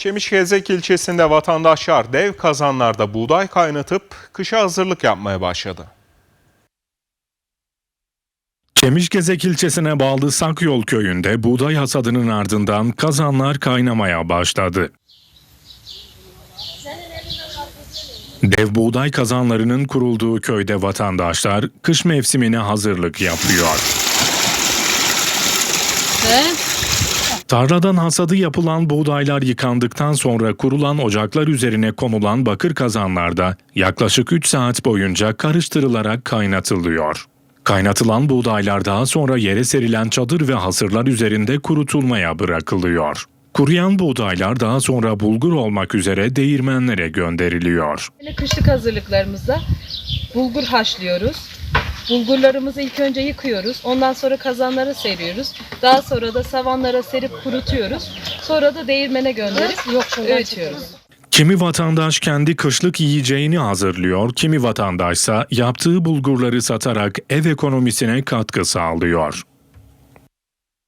Çemişgezek ilçesinde vatandaşlar dev kazanlarda buğday kaynatıp kışa hazırlık yapmaya başladı. Çemişgezek ilçesine bağlı Sakyol köyünde buğday hasadının ardından kazanlar kaynamaya başladı. Dev buğday kazanlarının kurulduğu köyde vatandaşlar kış mevsimine hazırlık yapıyor. Tarladan hasadı yapılan buğdaylar yıkandıktan sonra kurulan ocaklar üzerine konulan bakır kazanlarda yaklaşık 3 saat boyunca karıştırılarak kaynatılıyor. Kaynatılan buğdaylar daha sonra yere serilen çadır ve hasırlar üzerinde kurutulmaya bırakılıyor. Kuruyan buğdaylar daha sonra bulgur olmak üzere değirmenlere gönderiliyor. Kışlık hazırlıklarımızda bulgur haşlıyoruz. Bulgurlarımızı ilk önce yıkıyoruz. Ondan sonra kazanlara seriyoruz. Daha sonra da savanlara serip kurutuyoruz. Sonra da değirmene gönderip öğütüyoruz. Kimi vatandaş kendi kışlık yiyeceğini hazırlıyor, kimi vatandaşsa yaptığı bulgurları satarak ev ekonomisine katkı sağlıyor.